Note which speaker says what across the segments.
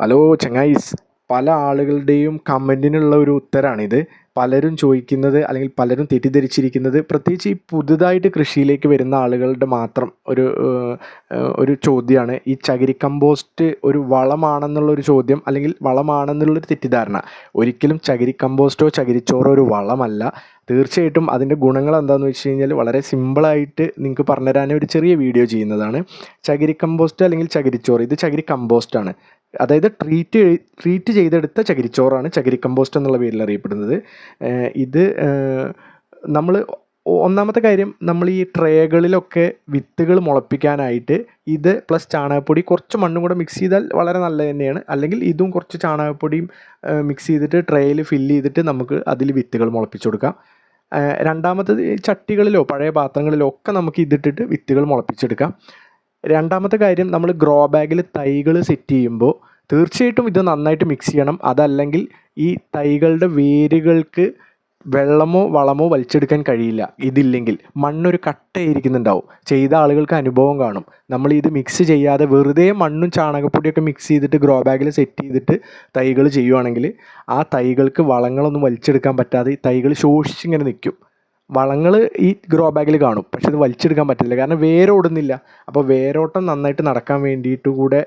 Speaker 1: Hello ചങ്ങായിസ്. പല ആളുകളുടെയും കമന്റിനുള്ള ഒരു ഉത്തരമാണിത് പലരും ചോദിക്കുന്നത് അല്ലെങ്കിൽ പലരും തെറ്റിദ്ധരിച്ചിരിക്കുന്നത് പ്രത്യേകിച്ച് ഈ പുതുതായിട്ട് കൃഷിയിലേക്ക് വരുന്ന ആളുകളുടെ മാത്രം ഒരു ഒരു ചോദ്യമാണ്. ഈ ചകിരി കമ്പോസ്റ്റ് ഒരു വളമാണെന്നുള്ളൊരു ചോദ്യം അല്ലെങ്കിൽ വളമാണെന്നുള്ളൊരു തെറ്റിദ്ധാരണ. ഒരിക്കലും ചകിരി കമ്പോസ്റ്റോ ചകിരിച്ചോറോ ഒരു വളമല്ല. തീർച്ചയായിട്ടും അതിന്റെ ഗുണങ്ങൾ എന്താണെന്ന് വെച്ച് കഴിഞ്ഞാൽ വളരെ സിമ്പിളായിട്ട് നിങ്ങൾക്ക് പറഞ്ഞുതരാൻ ഒരു ചെറിയ വീഡിയോ ചെയ്യുന്നതാണ്. ചകിരി കമ്പോസ്റ്റ് അല്ലെങ്കിൽ ചകിരിച്ചോറ് ഇത് ചകിരി കമ്പോസ്റ്റാണ്. അതായത് ട്രീറ്റ് ട്രീറ്റ് ചെയ്തെടുത്ത ചകിരിച്ചോറാണ് ചകിരി കമ്പോസ്റ്റ് എന്നുള്ള പേരിൽ അറിയപ്പെടുന്നത്. ഇത് നമ്മൾ ഒന്നാമത്തെ കാര്യം നമ്മൾ ഈ ട്രേകളിലൊക്കെ വിത്തുകൾ മുളപ്പിക്കാനായിട്ട് ഇത് പ്ലസ് ചാണകപ്പൊടി കുറച്ച് മണ്ണും കൂടെ മിക്സ് ചെയ്താൽ വളരെ നല്ലത് തന്നെയാണ്. അല്ലെങ്കിൽ ഇതും കുറച്ച് ചാണകപ്പൊടിയും മിക്സ് ചെയ്തിട്ട് ട്രേയിൽ ഫില്ല് ചെയ്തിട്ട് നമുക്ക് അതിൽ വിത്തുകൾ മുളപ്പിച്ചു കൊടുക്കാം. രണ്ടാമത്തത് ചട്ടികളിലോ പഴയ പാത്രങ്ങളിലോ ഒക്കെ നമുക്ക് ഇതിട്ടിട്ട് വിത്തുകൾ മുളപ്പിച്ചെടുക്കാം. രണ്ടാമത്തെ കാര്യം നമ്മൾ ഗ്രോ ബാഗിൽ തൈകൾ സെറ്റ് ചെയ്യുമ്പോൾ തീർച്ചയായിട്ടും ഇത് നന്നായിട്ട് മിക്സ് ചെയ്യണം. അതല്ലെങ്കിൽ ഈ തൈകളുടെ വേരുകൾക്ക് വെള്ളമോ വളമോ വലിച്ചെടുക്കാൻ കഴിയില്ല. ഇതില്ലെങ്കിൽ മണ്ണൊരു കട്ടയിരിക്കുന്നുണ്ടാവും ചെയ്ത ആളുകൾക്ക് അനുഭവം കാണും. നമ്മൾ ഇത് മിക്സ് ചെയ്യാതെ വെറുതെ മണ്ണും ചാണകപ്പൊടിയൊക്കെ മിക്സ് ചെയ്തിട്ട് ഗ്രോ ബാഗിൽ സെറ്റ് ചെയ്തിട്ട് തൈകൾ ചെയ്യുവാണെങ്കിൽ ആ തൈകൾക്ക് വളങ്ങളൊന്നും വലിച്ചെടുക്കാൻ പറ്റാതെ തൈകൾ ശോഷിച്ചിങ്ങനെ നിൽക്കും. വളങ്ങൾ ഈ ഗ്രോ ബാഗിൽ കാണും. പക്ഷെ ഇത് വലിച്ചെടുക്കാൻ പറ്റില്ല കാരണം വേരോടുന്നില്ല അപ്പോൾ വേരോട്ടം നന്നായിട്ട് നടക്കാൻ വേണ്ടിയിട്ട് കൂടെ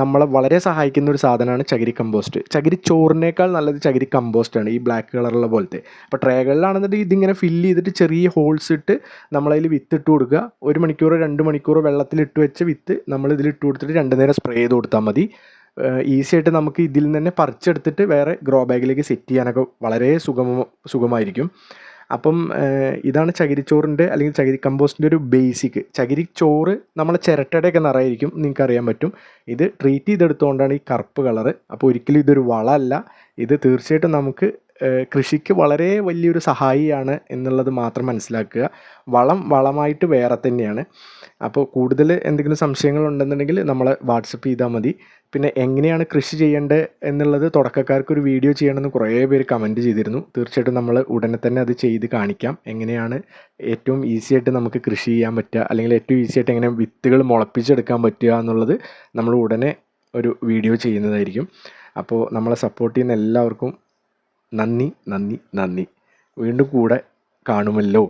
Speaker 1: നമ്മളെ വളരെ സഹായിക്കുന്ന ഒരു സാധനമാണ് ചകിരി കമ്പോസ്റ്റ് ചകിരി ചോറിനേക്കാൾ നല്ലത് ചകിരി കമ്പോസ്റ്റാണ് ഈ ബ്ലാക്ക് കളറുള്ള പോലത്തെ. അപ്പോൾ ട്രേകളിലാണെന്നുണ്ടെങ്കിൽ ഇതിങ്ങനെ ഫില്ല് ചെയ്തിട്ട് ചെറിയ ഹോൾസ് ഇട്ട് നമ്മളതിൽ വിത്ത് ഇട്ട് കൊടുക്കുക. ഒരു മണിക്കൂറോ രണ്ട് മണിക്കൂറോ വെള്ളത്തിൽ ഇട്ട് വെച്ച വിത്ത് നമ്മൾ ഇതിലിട്ട് കൊടുത്തിട്ട് രണ്ട് നേരം സ്പ്രേ ചെയ്ത് കൊടുത്താൽ മതി. ഈസി ആയിട്ട് നമുക്ക് ഇതിൽ നിന്ന് തന്നെ പറിച്ചെടുത്തിട്ട് വേറെ ഗ്രോ ബാഗിലേക്ക് സെറ്റ് ചെയ്യാനൊക്കെ വളരെ സുഗമ സുഖമായിരിക്കും. അപ്പം ഇതാണ് ചകിരിച്ചോറിന്റെ അല്ലെങ്കിൽ ചകിരി കമ്പോസ്റ്റിന്റെ ഒരു ബേസിക്. ചകിരിച്ചോറ് നമ്മളെ ചിരട്ടയുടെയൊക്കെ നിറയായിരിക്കും നിങ്ങൾക്ക് അറിയാൻ പറ്റും. ഇത് ട്രീറ്റ് ചെയ്തെടുത്തുകൊണ്ടാണ് ഈ കറുപ്പ് കളറ്. അപ്പോൾ ഒരിക്കലും ഇതൊരു വളമല്ല. ഇത് തീർച്ചയായിട്ടും നമുക്ക് കൃഷിക്ക് വളരെ വലിയൊരു സഹായിയാണ് എന്നുള്ളത് മാത്രം മനസ്സിലാക്കുക. വളം വളമായിട്ട് വേറെ തന്നെയാണ്. അപ്പോൾ കൂടുതൽ എന്തെങ്കിലും സംശയങ്ങൾ ഉണ്ടെന്നുണ്ടെങ്കിൽ നമ്മളെ വാട്സപ്പ് ചെയ്താൽ മതി. പിന്നെ എങ്ങനെയാണ് കൃഷി ചെയ്യേണ്ടത് എന്നുള്ളത് തുടക്കക്കാർക്ക് ഒരു വീഡിയോ ചെയ്യണമെന്ന് കുറേ പേര് കമന്റ് ചെയ്തിരുന്നു. തീർച്ചയായിട്ടും നമ്മൾ ഉടനെ തന്നെ അത് ചെയ്ത് കാണിക്കാം. എങ്ങനെയാണ് ഏറ്റവും ഈസി ആയിട്ട് നമുക്ക് കൃഷി ചെയ്യാൻ പറ്റുക അല്ലെങ്കിൽ ഏറ്റവും ഈസി ആയിട്ട് എങ്ങനെ വിത്തുകൾ മുളപ്പിച്ചെടുക്കാൻ പറ്റുക എന്നുള്ളത് നമ്മൾ ഉടനെ ഒരു വീഡിയോ ചെയ്യുന്നതായിരിക്കും. അപ്പോൾ നമ്മളെ സപ്പോർട്ട് ചെയ്യുന്ന എല്ലാവർക്കും നന്ദി നന്ദി നന്ദി. വീണ്ടും കൂടെ കാണുമല്ലോ.